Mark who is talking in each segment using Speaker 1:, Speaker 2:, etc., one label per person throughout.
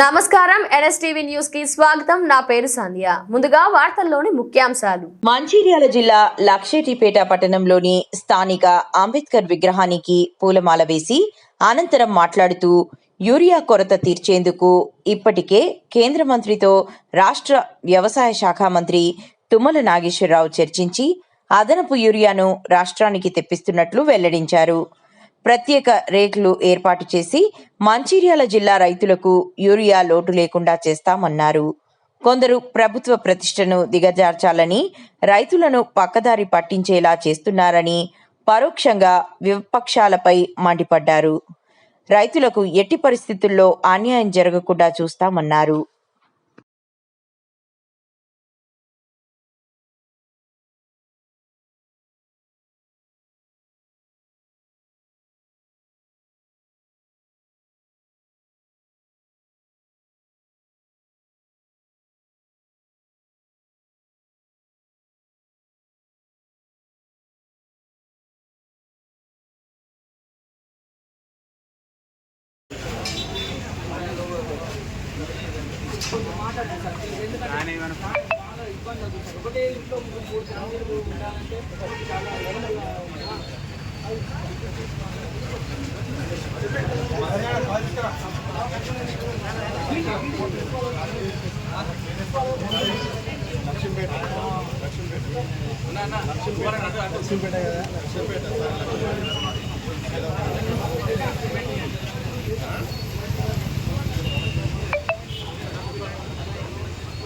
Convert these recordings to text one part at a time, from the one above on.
Speaker 1: నమస్కారం. ఎన్ఎస్టీవీ న్యూస్కి స్వాగతం. నా పేరు సంధ్య. ముందుగా వార్తల్లోని ముఖ్యాంశాలు.
Speaker 2: మంచిర్యాల జిల్లా లక్షేటిపేట పట్టణంలోని స్థానిక అంబేద్కర్ విగ్రహానికి పూలమాల వేసి అనంతరం మాట్లాడుతూ యూరియా కొరత తీర్చేందుకు ఇప్పటికే కేంద్ర మంత్రితో రాష్ట్ర వ్యవసాయ శాఖ మంత్రి తుమ్మల నాగేశ్వరరావు చర్చించి అదనపు యూరియాను రాష్ట్రానికి తెప్పిస్తున్నట్లు వెల్లడించారు. ప్రత్యేక రేట్లు ఏర్పాటు చేసి మంచిర్యాల జిల్లా రైతులకు యూరియా లోటు లేకుండా చేస్తామన్నారు. కొందరు ప్రభుత్వ ప్రతిష్టను దిగజార్చాలని రైతులను పక్కదారి పట్టించేలా చేస్తున్నారని పరోక్షంగా విపక్షాలపై మండిపడ్డారు. రైతులకు ఎట్టి పరిస్థితుల్లో అన్యాయం జరగకుండా చూస్తామన్నారు.
Speaker 3: ఇబ్బంది అవుతుంది ఒకటే ఇంట్లో లక్ష్మీపేట. లక్ష్మీపేట లక్ష్మీపేట లక్ష్మీపేట.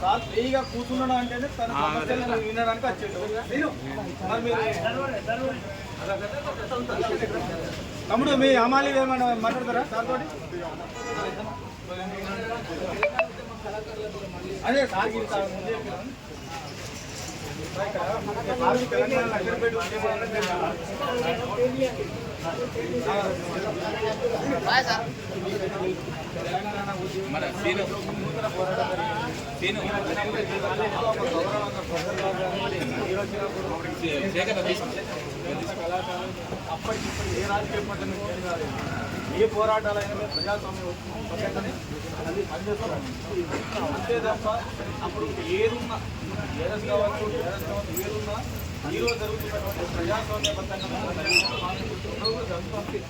Speaker 3: సార్ ఫ్రీగా కూర్చున్నాడు అంటేనే తన సమస్యలను వినడానికి నేను మరి మీరు తమ్ముడు మీ అమాలి ఏమైనా మాట్లాడతారా? సార్ తోటి అదే సార్ సార్ ముందే చెప్పాను. సార్ అప్పటికిప్పుడు ఏ రాజకీయ పార్టీ నుంచి ఏ పోరాటాలైనా మేము ప్రజాస్వామ్యం పద్ధతిని అది పనిచేస్తాం అంతే తప్ప అప్పుడు ఏదున్నా ఏదస్ కావచ్చు ఏదస్ కావచ్చు ఏదున్నా ఈరోజు జరుగుతున్నటువంటి ప్రజాస్వామ్యబద్ధంగా జరుగుతుంది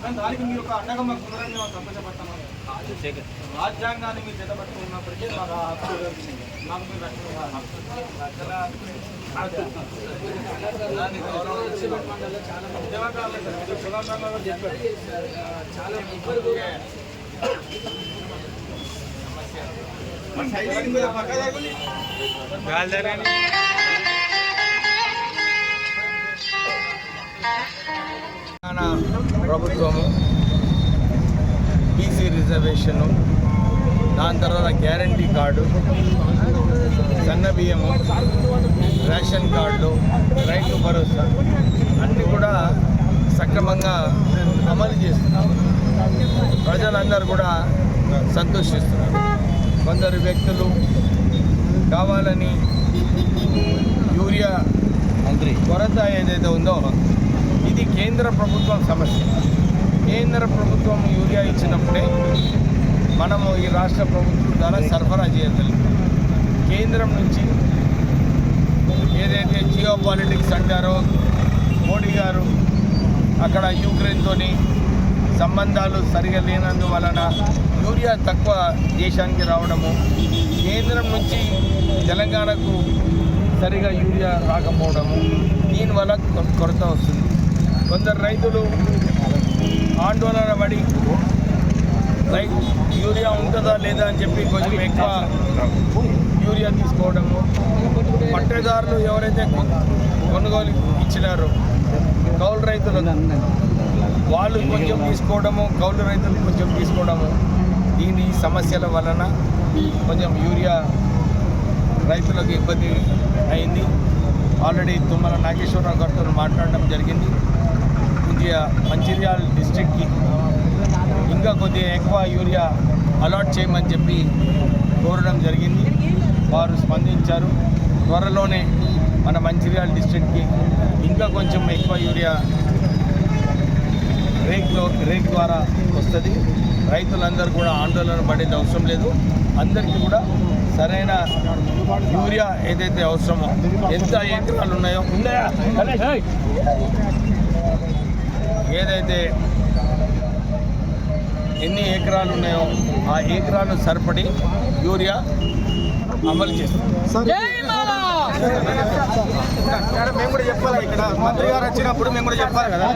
Speaker 3: కానీ దానికి మీరు ఒక అండగా మాకు ఉన్నారని మేము సంతోషపడతాము రాజ్యాంగాన్ని మీరు చేతపట్టుకున్నప్పటికీ మాకు ఆ హక్కు దొరికింది. మాకు మీరు దాన్ని గౌరవం ఇచ్చి ఉద్యమకారులు ఇది సుగంధంగా కూడా
Speaker 4: తెలంగాణ ప్రభుత్వము బీసీ రిజర్వేషను దాని తర్వాత గ్యారంటీ కార్డు సన్న బియ్యము రేషన్ కార్డులు రైతు భరోసా అన్నీ కూడా సక్రమంగా అమలు చేస్తున్నారు. ప్రజలందరూ కూడా సంతోషిస్తున్నారు. కొందరు వ్యక్తులు కావాలని యూరియా మంత్రి. కొరత ఏదైతే ఉందో ఇది కేంద్ర ప్రభుత్వం సమస్య. కేంద్ర ప్రభుత్వం యూరియా ఇచ్చినప్పుడే మనము ఈ రాష్ట్ర ప్రభుత్వం ద్వారా సరఫరా చేయగలం. కేంద్రం నుంచి ఏదైతే జియో పాలిటిక్స్ అంటారో మోడీ గారు అక్కడ యూక్రెయిన్తోని సంబంధాలు సరిగా లేనందువలన యూరియా తక్కువ దేశానికి రావడము కేంద్రం నుంచి తెలంగాణకు సరిగా యూరియా రాకపోవడము దీనివల్ల కొరత వస్తుంది. కొందరు రైతులు ఆందోళన పడి రై యూరియా ఉంటుందా లేదా? అని చెప్పి కొంచెం ఎక్కువ యూరియా తీసుకోవడము. పట్టేదారులు ఎవరైతే కొనుగోలు ఇచ్చినారో కౌలు రైతులు వాళ్ళు కొంచెం తీసుకోవడము కౌలు రైతులు కొంచెం తీసుకోవడము దీని సమస్యల వలన కొంచెం యూరియా రైతులకు ఇబ్బంది అయింది. ఆల్రెడీ తుమ్మల నాగేశ్వరరావు గారితో మాట్లాడడం జరిగింది. కొద్దిగా మంచిర్యాల డిస్టిక్కి ఇంకా కొద్దిగా ఎక్కువ యూరియా అలాట్ చేయమని చెప్పి కోరడం జరిగింది. వారు స్పందించారు. త్వరలోనే మన మంచిర్యాల డిస్టిక్కి ఇంకా కొంచెం ఎక్కువ యూరియా రేక్లో రేక్ ద్వారా వస్తుంది. రైతులందరూ కూడా ఆందోళన పడేది అవసరం లేదు. అందరికీ కూడా సరైన యూరియా ఏదైతే అవసరమో ఎంత ఎకరాలు ఉన్నాయో ఏదైతే ఎన్ని ఎకరాలు ఉన్నాయో ఆ ఎకరాలు సరిపడి యూరియా అమలు చేస్తాం మేము కూడా చెప్పాలి ఇక్కడ? మంత్రి గారు వచ్చినప్పుడు మేము కూడా చెప్పాలి కదా?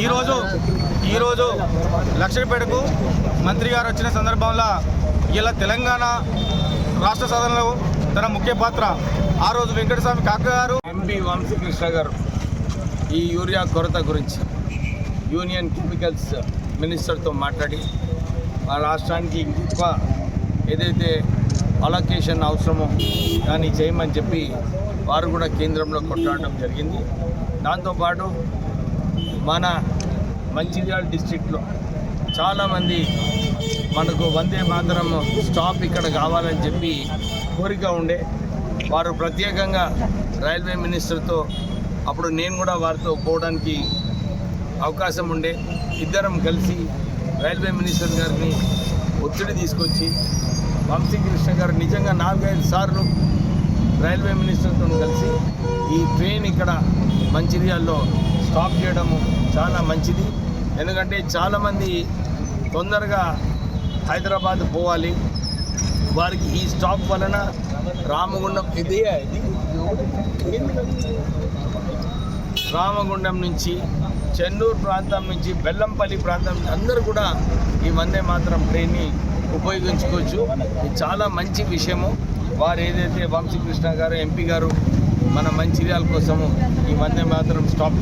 Speaker 4: ఈరోజు ఈరోజు లక్ష్మీపేటకు మంత్రి గారు వచ్చిన సందర్భంలో ఇలా తెలంగాణ రాష్ట్ర సదనలో తన ముఖ్య పాత్ర. ఆ రోజు వెంకటస్వామి కాక గారు ఎంపీ వంశీకృష్ణ గారు ఈ యూరియా కొరత గురించి యూనియన్ కెమికల్స్ మినిస్టర్తో మాట్లాడి మా రాష్ట్రానికి ఎక్కువ ఏదైతే అలొకేషన్ అవసరమో దాన్ని చేయమని చెప్పి వారు కూడా కేంద్రంలో కొట్లాడడం జరిగింది. దాంతోపాటు మన మంచిర్యాల డిస్టిక్లో చాలామంది మనకు వందే మాతరం స్టాప్ ఇక్కడ కావాలని చెప్పి కోరిక ఉండే. వారు ప్రత్యేకంగా రైల్వే మినిస్టర్తో అప్పుడు నేను కూడా వారితో పోవడానికి అవకాశం ఉండే. ఇద్దరం కలిసి రైల్వే మినిస్టర్ గారిని ఒత్తిడి తీసుకొచ్చి వంశీకృష్ణ గారు నిజంగా నాలుగైదు సార్లు రైల్వే మినిస్టర్తో కలిసి ఈ ట్రైన్ ఇక్కడ మంచిర్యాల్లో స్టాప్ చేయడము చాలా మంచిది. ఎందుకంటే చాలామంది తొందరగా హైదరాబాద్ పోవాలి. వారికి ఈ స్టాప్ వలన రామగుండం ఇది రామగుండం నుంచి చెన్నూరు ప్రాంతం నుంచి బెల్లంపల్లి ప్రాంతం నుంచి అందరూ కూడా ఈ వందే మాత్రం ట్రైన్ని ఉపయోగించుకోవచ్చు. ఇది చాలా మంచి విషయము. వారు ఏదైతే వంశీకృష్ణ గారు ఎంపీ గారు మన మంచిర్యాల కోసము ఈ వందే మాత్రం స్టాప్